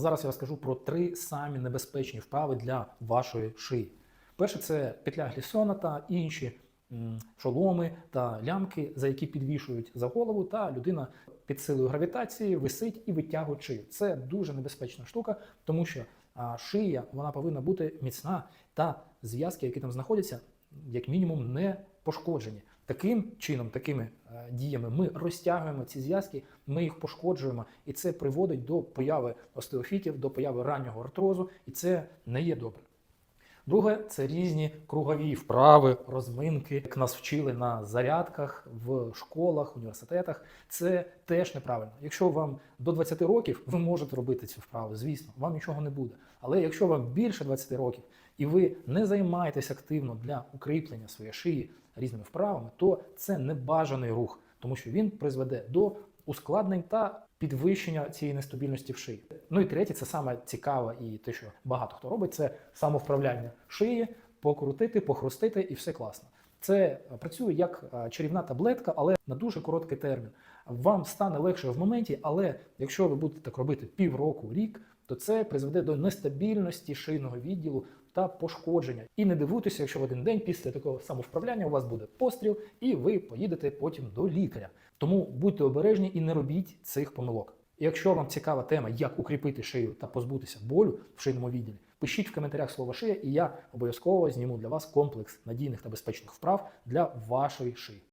Зараз я розкажу про три самі небезпечні вправи для вашої шиї. Перше це петля глісона та інші шоломи та лямки, за які підвішують за голову, та людина під силою гравітації висить і витягує шию. Це дуже небезпечна штука, тому що шия вона повинна бути міцна, та зв'язки, які там знаходяться, як мінімум, не пошкоджені. Таким чином, такими е, діями ми розтягуємо ці зв'язки, ми їх пошкоджуємо, і це приводить до появи остеофітів, до появи раннього артрозу, і це не є добре. Друге це різні кругові вправи, розминки, як нас вчили на зарядках в школах, університетах. Це теж неправильно. Якщо вам до 20 років, ви можете робити цю вправу, звісно, вам нічого не буде. Але якщо вам більше 20 років і ви не займаєтесь активно для укріплення своєї шиї різними вправами, то це небажаний рух, тому що він призведе до ускладнень та підвищення цієї нестабільності в шиї. Ну і третє, це саме цікаве і те, що багато хто робить, це самовправляння шиї, покрутити, похрустити, і все класно. Це працює як чарівна таблетка, але на дуже короткий термін. Вам стане легше в моменті, але якщо ви будете так робити півроку, рік, то це призведе до нестабільності шийного відділу та пошкодження. І не дивуйтеся, якщо в один день після такого самовправляння у вас буде постріл, і ви поїдете потім до лікаря. Тому будьте обережні і не робіть цих помилок. І Якщо вам цікава тема, як укріпити шию та позбутися болю в шийному відділі, пишіть в коментарях слово шия, і я обов'язково зніму для вас комплекс надійних та безпечних вправ для вашої шиї.